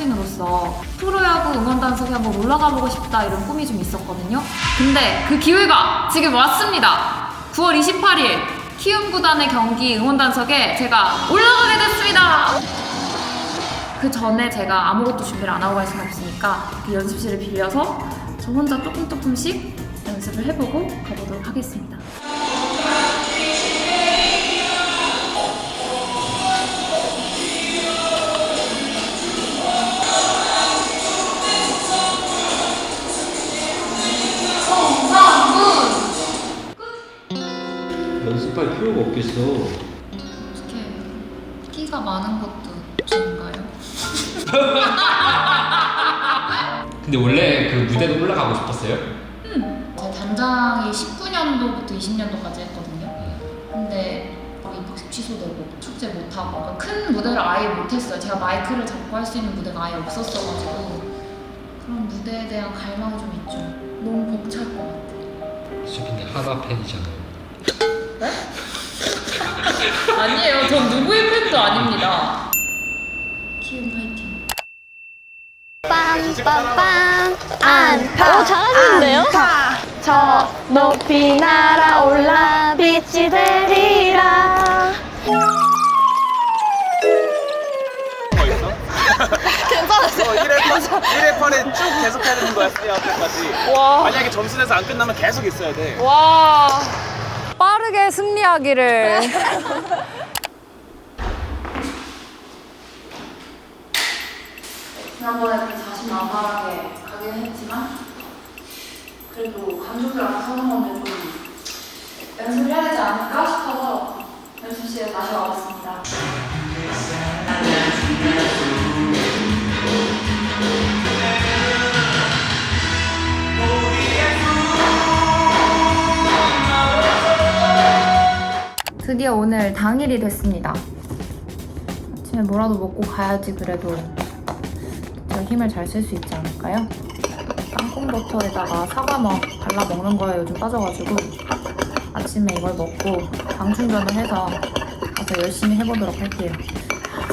출신으로서 프로야구 응원단속에 한번 올라가 보고 싶다 이런 꿈이 좀 있었거든요. 근데 그 기회가 지금 왔습니다. 9월 28일 키움 구단의 경기 응원단속에 제가 올라가게 됐습니다. 그 전에 제가 아무것도 준비를 안 하고 갈 수는 없으니까 그 연습실을 빌려서 저 혼자 조금 조금씩 연습을 해보고 가보도록 하겠습니다. 필요가 없겠어. 어떻게 끼가 많은 것도 좋은가요? 근데 원래 그 무대도 올라가고 싶었어요? 제 단장이 19년도부터 20년도까지 했거든요. 근데 입학식 취소되고 축제 못하고 그러니까 큰 무대를 아예 못했어요. 제가 마이크를 잡고 할 수 있는 무대가 아예 없었어가지고 그런 무대에 대한 갈망이 좀 있죠. 너무 벅찰 것 같아요. 저 근데 하나 팬이잖아요. 아니에요. 전 누구의 팬도 아닙니다. 키움 파이팅. 빰빰빰 안타 오 잘하시는데요? 저 높이 날아올라 빛이 되리라 어, 1회, 1회판에 쭉 계속 해야 되는 거야, 스리아웃까지. 만약에 점수 내서 안 끝나면 계속 있어야 돼. 와 빠르게 승리하기를 지난번에 그 자신만만하게 가긴 했지만 그래도 감독들 앞에 서는 건데 좀 연습을 해야 되지 않을까 싶어서 연습실에 다시 와봤습니다. 드디어 오늘 당일이 됐습니다. 아침에 뭐라도 먹고 가야지 그래도 저 힘을 잘 쓸 수 있지 않을까요? 땅콩 버터에다가 사과 막 발라 먹는 거에 요즘 빠져가지고 아침에 이걸 먹고 당 충전을 해서 가서 열심히 해보도록 할게요.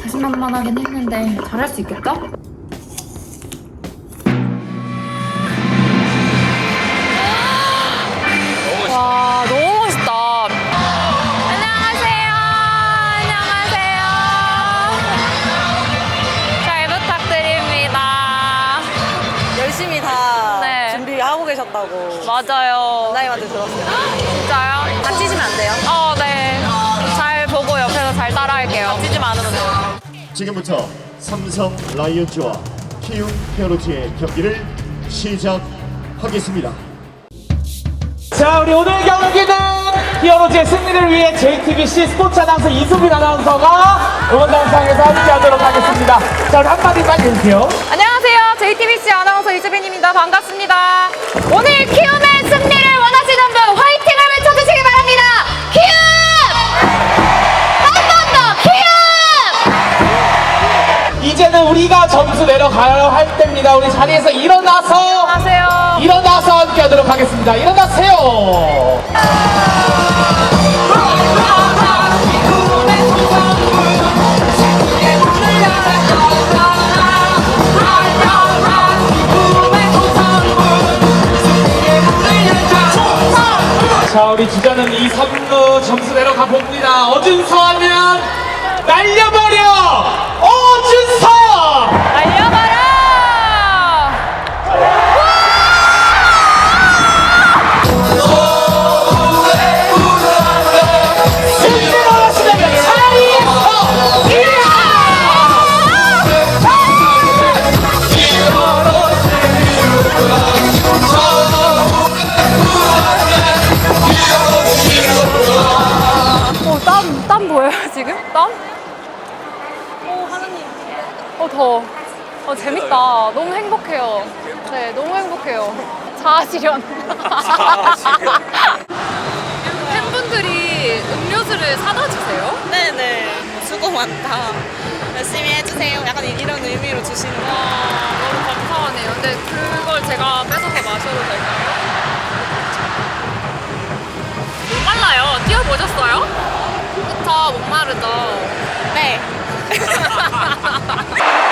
자신만만하긴 했는데 잘할 수 있겠다? 하고 계셨다고 맞아요 나님한테 들었어요. 진짜요? 다치시면 안 돼요. 어 네 잘 보고 옆에서 잘 따라할게요 다치지만 않으면 돼요. 지금부터 삼성 라이온즈와 키움 히어로즈의 경기를 시작하겠습니다. 자 우리 오늘 경기는 히어로즈의 승리를 위해 JTBC 스포츠 아나운서 이수빈 아나운서가 응원단상에서 함께하도록 하겠습니다. 자 우리 한마디 빨리 해주세요. 안녕하세요 JTBC 아나운서 이수빈입니다 반갑습니다 오늘 키움의 승리를 원하시는 분 화이팅을 외쳐주시기 바랍니다 키움 한 번 더 키움 이제는 우리가 점수 내려가야 할 때입니다. 우리 자리에서 일어나서 안녕하세요 일어나서 함께하도록 하겠습니다. 일어나세요. 지금? 땀? 어, 하느님. 어, 더워. 어, 재밌다. 너무 행복해요. 네, 너무 행복해요. 자아실현. 팬분들이 음료수를 사다 주세요? 네네. 수고 많다. 열심히 해주세요. 약간 이런 의미로 주시는 거. 너무 감사하네요. 근데 그걸 제가 뺏어서 마셔도 될까요? 목말라요. 뛰어보셨어요? 목마르죠? 네.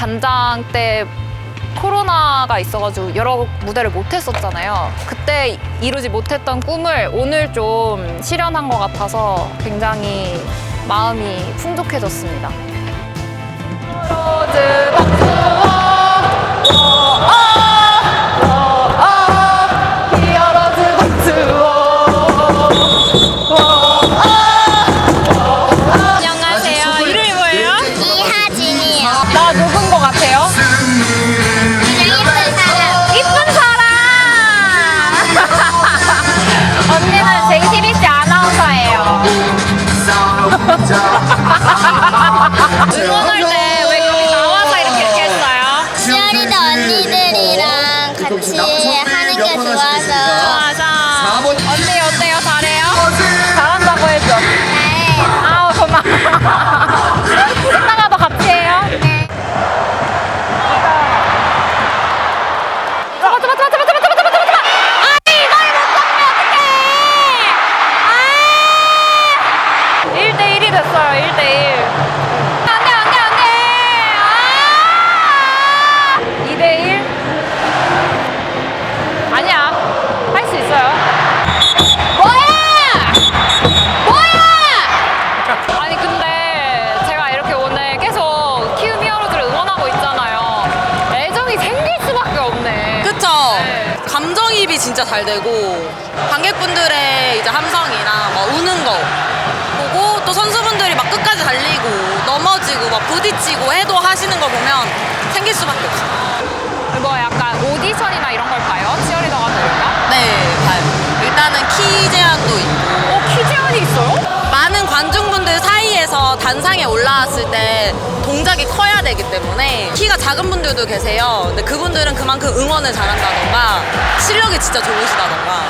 단 단장 때 코로나가 있어가지고 여러 무대를 못 했었잖아요. 그때 이루지 못했던 꿈을 오늘 좀 실현한 것 같아서 굉장히 마음이 풍족해졌습니다. que 진짜 잘 되고 관객분들의 이제 함성이나 뭐 우는 거 보고 또 선수분들이 막 끝까지 달리고 넘어지고 막 부딪히고 해도 하시는 거 보면 생길 수밖에 없어요. 뭐 약간 오디션이나 이런 걸 봐요? 치어리더가 되니까? 네, 봐요. 일단은 키 제한도 있고 어, 키 제한이 있어요? 많은 관중분들 사이에서 단상에 올라왔을 때 동작이 커야 되기 때문에 키가 작은 분들도 계세요. 근데 그분들은 그만큼 응원을 잘한다던가 실력이 진짜 좋으시다던가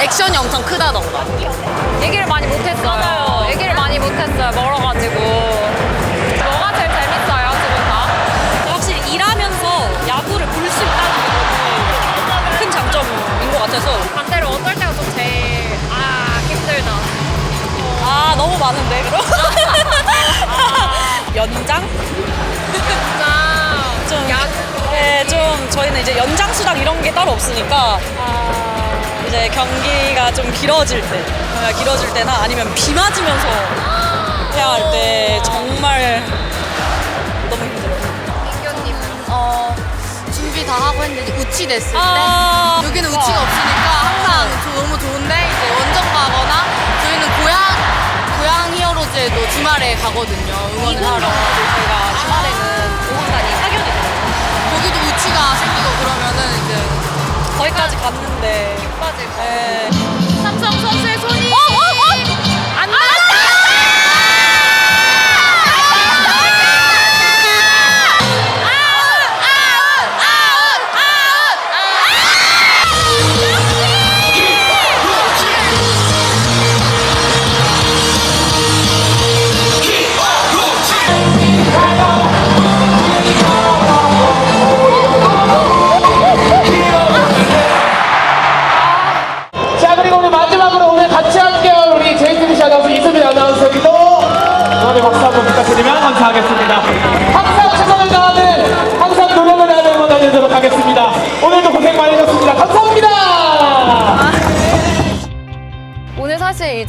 액션이 엄청 크다던가 얘기를 많이 못했어요. 얘기를 많이 못했어요. 멀어가지고. 뭐가 제일 재밌어요, 두분 다? 확실히 일하면서 야구를 볼 수 있다는 게 너무 큰 장점인 것 같아서 반대로 어떨 때가 좀 제일, 아, 힘들다. 아 너무 많은데 그럼? 연장? 진짜. 좀, 야, 네, 좀 저희는 이제 연장 수당 이런 게 따로 없으니까 이제 경기가 좀 길어질 때, 아, 길어질 때나 아니면 비 맞으면서 해야 할 때 정말 너무 힘들어요. 어, 준비 다 하고 했는데 이제 우치 됐을 때 아, 여기는 우치가 없으니까 항상 저- 너무 좋은데 이제 원정 가거나 히어로즈에도 주말에 가거든요 응원을 하러 저희가 주말에는 응원단이 사견이 돼요. 거기도 우치가 생기고 그러면은 이제 거기까지 갔는데 거. 네.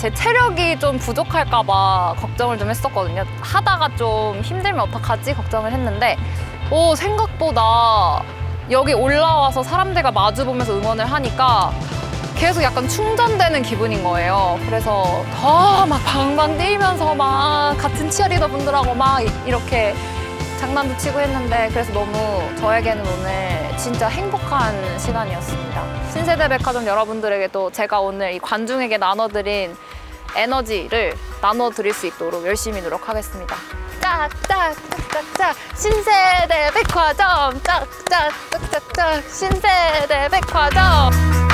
제 체력이 좀 부족할까봐 걱정을 좀 했었거든요. 하다가 좀 힘들면 어떡하지 걱정을 했는데, 오, 생각보다 여기 올라와서 사람들과 마주보면서 응원을 하니까 계속 약간 충전되는 기분인 거예요. 그래서 더 막 방방 뛰면서 막 같은 치어리더 분들하고 막 이- 이렇게 장난도 치고 했는데 그래서 너무 저에게는 오늘 진짜 행복한 시간이었습니다. 신세대 백화점 여러분들에게도 제가 오늘 이 관중에게 나눠드린 에너지를 나눠 드릴 수 있도록 열심히 노력하겠습니다. 짝짝짝짝짝 신세대 백화점. 짝짝짝짝짝 신세대 백화점